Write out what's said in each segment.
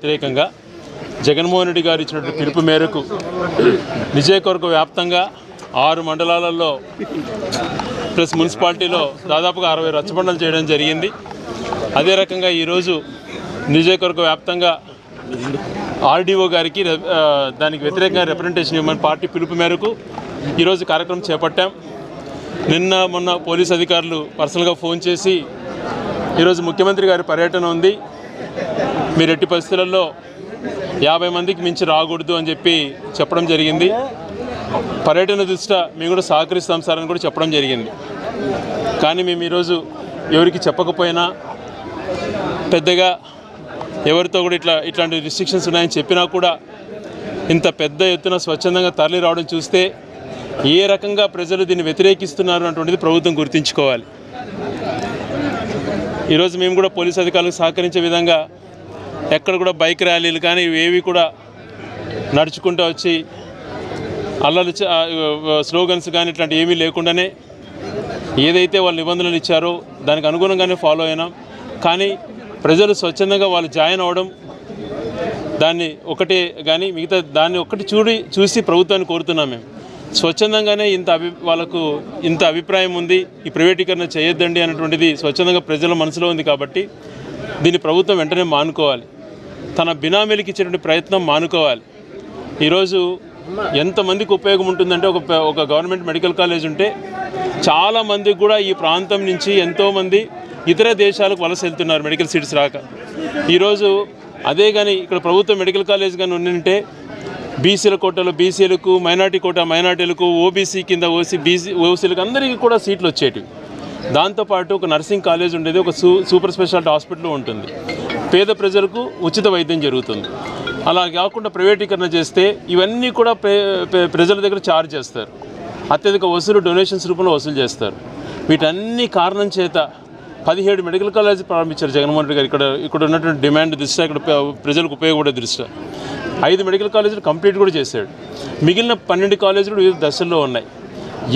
వ్యతిరేకంగా జగన్మోహన్ రెడ్డి గారు ఇచ్చినటువంటి పిలుపు మేరకు నిజయకొరకు వ్యాప్తంగా ఆరు మండలాలలో ప్లస్ మున్సిపాలిటీలో దాదాపుగా అరవై రచ్చబండలు చేయడం జరిగింది. అదే రకంగా ఈరోజు నిజయకొరకు వ్యాప్తంగా ఆర్డీఓ గారికి దానికి వ్యతిరేకంగా రిప్రజెంటేషన్ ఇవ్వమని పార్టీ పిలుపు మేరకు ఈరోజు కార్యక్రమం చేపట్టాం. నిన్న మొన్న పోలీస్ అధికారులు పర్సనల్గా ఫోన్ చేసి ఈరోజు ముఖ్యమంత్రి గారి పర్యటన ఉంది. మీరు ఎట్టి పరిస్థితులలో యాభై మందికి మించి రాకూడదు అని చెప్పి చెప్పడం జరిగింది. పర్యటన దృష్ట్యా మేము కూడా సహకరిస్తాం సార్ అని కూడా చెప్పడం జరిగింది. కానీ మేము ఈరోజు ఎవరికి చెప్పకపోయినా పెద్దగా ఎవరితో కూడా ఇట్లా ఇట్లాంటి రిస్ట్రిక్షన్స్ ఉన్నాయని చెప్పినా కూడా ఇంత పెద్ద ఎత్తున స్వచ్ఛందంగా తరలి రావడం చూస్తే ఏ రకంగా ప్రజలు దీన్ని వ్యతిరేకిస్తున్నారు అటువంటిది ప్రభుత్వం గుర్తుంచుకోవాలి. ఈరోజు మేము కూడా పోలీస్ అధికారులకు సహకరించే విధంగా ఎక్కడ కూడా బైక్ ర్యాలీలు కానీ ఏవి కూడా నడుచుకుంటూ వచ్చి అల్లలు స్లోగన్స్ కానీ ఇట్లాంటి ఏమీ లేకుండానే ఏదైతే వాళ్ళు నిబంధనలు ఇచ్చారో దానికి అనుగుణంగానే ఫాలో అయినాం. కానీ ప్రజలు స్వచ్ఛందంగా వాళ్ళు జాయిన్ అవ్వడం దాన్ని ఒకటే కానీ మిగతా దాన్ని ఒకటి చూడి చూసి ప్రభుత్వాన్ని కోరుతున్నాం మేము. స్వచ్ఛందంగానే ఇంత అభి వాళ్ళకు ఇంత అభిప్రాయం ఉంది ఈ ప్రైవేటీకరణ చేయొద్దండి అనేటువంటిది స్వచ్ఛందంగా ప్రజల మనసులో ఉంది కాబట్టి దీన్ని ప్రభుత్వం వెంటనే మానుకోవాలి. తన బినామీలకి ఇచ్చేటువంటి ప్రయత్నం మానుకోవాలి. ఈరోజు ఎంతమందికి ఉపయోగం ఉంటుందంటే ఒక ఒక గవర్నమెంట్ మెడికల్ కాలేజ్ ఉంటే చాలామందికి కూడా ఈ ప్రాంతం నుంచి ఎంతోమంది ఇతర దేశాలకు వలస వెళ్తున్నారు మెడికల్ సీట్స్ రాక. ఈరోజు అదే కానీ ఇక్కడ ప్రభుత్వ మెడికల్ కాలేజ్ కానీ ఉండింటే బీసీల కోటలో బీసీలకు మైనార్టీ కోట మైనార్టీలకు ఓబీసీ కింద ఓసీ బీసీ ఓసీలకు అందరికీ కూడా సీట్లు వచ్చేటివి. దాంతోపాటు ఒక నర్సింగ్ కాలేజ్ ఉండేది ఒక సూ సూపర్ స్పెషాలిటీ హాస్పిటల్ ఉంటుంది. పేద ప్రజలకు ఉచిత వైద్యం జరుగుతుంది. అలా కాకుండా ప్రైవేటీకరణ చేస్తే ఇవన్నీ కూడా ప్రజల దగ్గర ఛార్జ్ చేస్తారు. అత్యధిక వసూలు డొనేషన్స్ రూపంలో వసూలు చేస్తారు. వీటన్ని కారణం చేత పదిహేడు మెడికల్ కాలేజ్ ప్రారంభించారు జగన్మోహన్ రెడ్డి గారు. ఇక్కడ ఇక్కడ ఉన్నటువంటి డిమాండ్ దృష్ట్యా ఇక్కడ ప్రజలకు ఉపయోగపడే దృష్ట్యా. ఐదు మెడికల్ కాలేజీలు కంప్లీట్ కూడా చేశాడు. మిగిలిన పన్నెండు కాలేజీలు వివిధ దశల్లో ఉన్నాయి.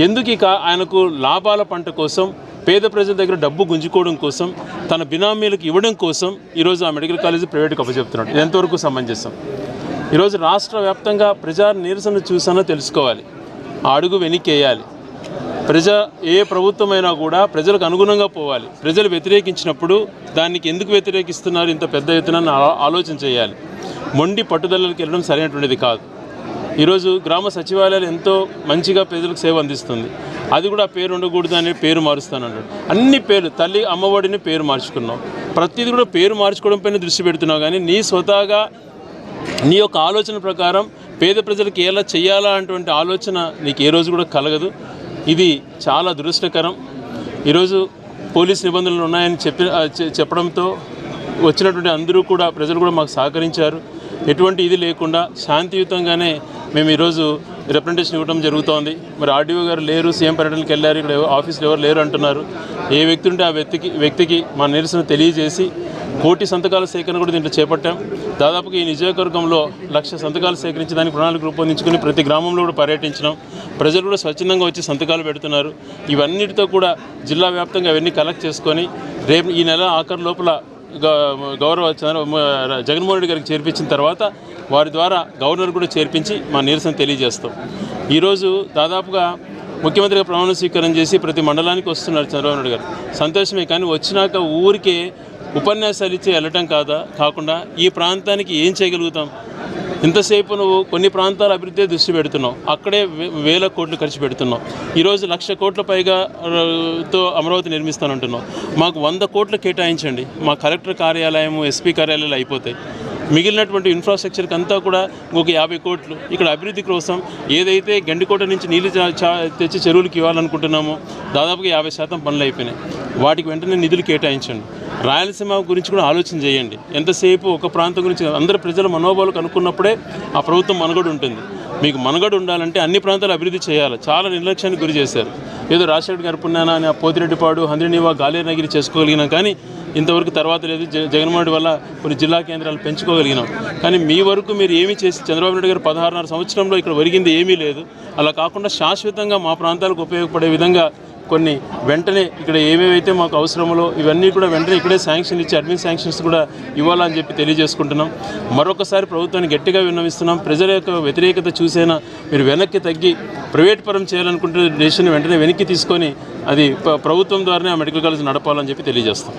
ఎందుకు ఇక ఆయనకు లాభాల పంట కోసం పేద ప్రజల దగ్గర డబ్బు గుంజుకోవడం కోసం తన బినామీలకు ఇవ్వడం కోసం ఈరోజు ఆ మెడికల్ కాలేజీ ప్రైవేట్కి అప్పచెప్తున్నాడు ఇది ఎంతవరకు సమంజసం? ఈరోజు రాష్ట్ర వ్యాప్తంగా ప్రజా నిరసన చూసానో తెలుసుకోవాలి. ఆ అడుగు వెనక్కేయాలి ప్రజా ఏ ప్రభుత్వమైనా కూడా ప్రజలకు అనుగుణంగా పోవాలి. ప్రజలు వ్యతిరేకించినప్పుడు దానికి ఎందుకు వ్యతిరేకిస్తున్నారు? ఇంత పెద్ద ఎత్తున ఆ- ఆలోచన చేయాలి. మొండి పట్టుదలకి వెళ్ళడం సరైనటువంటిది కాదు. ఈరోజు గ్రామ సచివాలయాలు ఎంతో మంచిగా ప్రజలకు సేవ అందిస్తుంది. అది కూడా పేరు ఉండకూడదు అనే పేరు మారుస్తానన్నాడు అన్ని పేర్లు తల్లి అమ్మఒడిని పేరు మార్చుకున్నావు. ప్రతిదీ కూడా పేరు మార్చుకోవడం పైన దృష్టి పెడుతున్నావు కానీ నీ స్వతహాగా నీ యొక్క ఆలోచన ప్రకారం పేద ప్రజలకు ఎలా చేయాలా అటువంటి ఆలోచన నీకు ఏ రోజు కూడా కలగదు. ఇది చాలా దురదృష్టకరం. ఈరోజు పోలీస్ నిబంధనలు ఉన్నాయని చెప్పి చెప్పడంతో వచ్చినటువంటి అందరూ కూడా ప్రజలు కూడా మాకు సహకరించారు. ఎటువంటి ఇది లేకుండా శాంతియుతంగానే మేము ఈరోజు రిప్రజెంటేషన్ ఇవ్వడం జరుగుతోంది. మరి ఆర్డీఓ గారు లేరు సీఎం పర్యటనకి వెళ్ళారు ఇక్కడ ఆఫీసులు ఆఫీస్లో ఎవరు లేరు అంటున్నారు. ఏ వ్యక్తి ఉంటే ఆ వ్యక్తికి వ్యక్తికి మా నిరసన తెలియజేసి కోటి సంతకాల సేకరణ కూడా దీంట్లో చేపట్టాం. దాదాపుగా ఈ నియోజకవర్గంలో లక్ష సంతకాలు సేకరించి దానికి ప్రణాళిక రూపొందించుకుని ప్రతి గ్రామంలో కూడా పర్యటించడం ప్రజలు కూడా స్వచ్ఛందంగా వచ్చి సంతకాలు పెడుతున్నారు. ఇవన్నిటితో కూడా జిల్లా వ్యాప్తంగా అవన్నీ కలెక్ట్ చేసుకొని రేపు ఈ నెల ఆఖరి లోపల గ- గౌరవ చంద్ర జగన్మోహన్ రెడ్డి గారికి చేర్పించిన తర్వాత వారి ద్వారా గవర్నర్ కూడా చేర్పించి మా నిరసన తెలియజేస్తాం. ఈరోజు దాదాపుగా ముఖ్యమంత్రిగా ప్రమాణ స్వీకారం చేసి ప్రతి మండలానికి వస్తున్నారు చంద్రబాబు నాయుడు గారు. సంతోషమే కానీ వచ్చినాక ఊరికే ఉపన్యాసాలు ఇచ్చి వెళ్ళటం కాదా కాకుండా ఈ ప్రాంతానికి ఏం చేయగలుగుతాం? ఇంతసేపు నువ్వు కొన్ని ప్రాంతాల అభివృద్ధి దృష్టి పెడుతున్నావు. అక్కడే వే- వేల కోట్లు ఖర్చు పెడుతున్నావు. ఈరోజు లక్ష కోట్ల పైగా తో అమరావతి నిర్మిస్తానంటున్నావు. మాకు వంద కోట్లు కేటాయించండి. మా కలెక్టర్ కార్యాలయం ఎస్పీ కార్యాలయాలు అయిపోతాయి. మిగిలినటువంటి ఇన్ఫ్రాస్ట్రక్చర్కి అంతా కూడా ఇంకొక యాభై కోట్లు. ఇక్కడ అభివృద్ధి కోసం ఏదైతే గండికోట నుంచి నీళ్ళు చా- తెచ్చి చెరువులకు ఇవ్వాలనుకుంటున్నామో దాదాపుగా యాభై శాతం పనులు అయిపోయినాయి. వాటికి వెంటనే నిధులు కేటాయించండి. రాయలసీమ గురించి కూడా ఆలోచన చేయండి. ఎంతసేపు ఒక ప్రాంతం గురించి అందరి ప్రజల మనోభావాలు కనుక్కున్నప్పుడే ఆ ప్రభుత్వం మనుగడ ఉంటుంది. మీకు మనుగడ ఉండాలంటే అన్ని ప్రాంతాలు అభివృద్ధి చేయాలి. చాలా నిర్లక్ష్యానికి గురి చేశారు. ఏదో రాజశేఖర్ గారి పుణ్యానా అని ఆ పోతిరెడ్డిపాడు హంద్రినివా గాలేనగిరి చేసుకోగలిగినా కానీ ఇంతవరకు తర్వాత లేదు. జగన్మోహన్ రెడ్డి వల్ల కొన్ని జిల్లా కేంద్రాలు పెంచుకోగలిగినాం. కానీ మీ వరకు మీరు ఏమీ చేసి చంద్రబాబు నాయుడు గారు పదహారున్నర సంవత్సరంలో ఇక్కడ ఒరిగింది ఏమీ లేదు. అలా కాకుండా శాశ్వతంగా మా ప్రాంతాలకు ఉపయోగపడే విధంగా కొన్ని వెంటనే ఇక్కడ ఏమేమైతే మాకు అవసరమో ఇవన్నీ కూడా వెంటనే ఇక్కడే శాంక్షన్ ఇచ్చి అడ్మిన్ శాంక్షన్స్ కూడా ఇవ్వాలని చెప్పి తెలియజేసుకుంటున్నాం. మరొకసారి ప్రభుత్వాన్ని గట్టిగా విన్నవిస్తున్నాం. ప్రజల యొక్క వ్యతిరేకత చూసైనా మీరు వెనక్కి తగ్గి ప్రైవేట్ పరం చేయాలనుకుంటున్న డెసిషన్ వెంటనే వెనక్కి తీసుకొని అది ప్రభుత్వం ద్వారానే ఆ మెడికల్ కాలేజ్ నడపాలని చెప్పి తెలియజేస్తాం.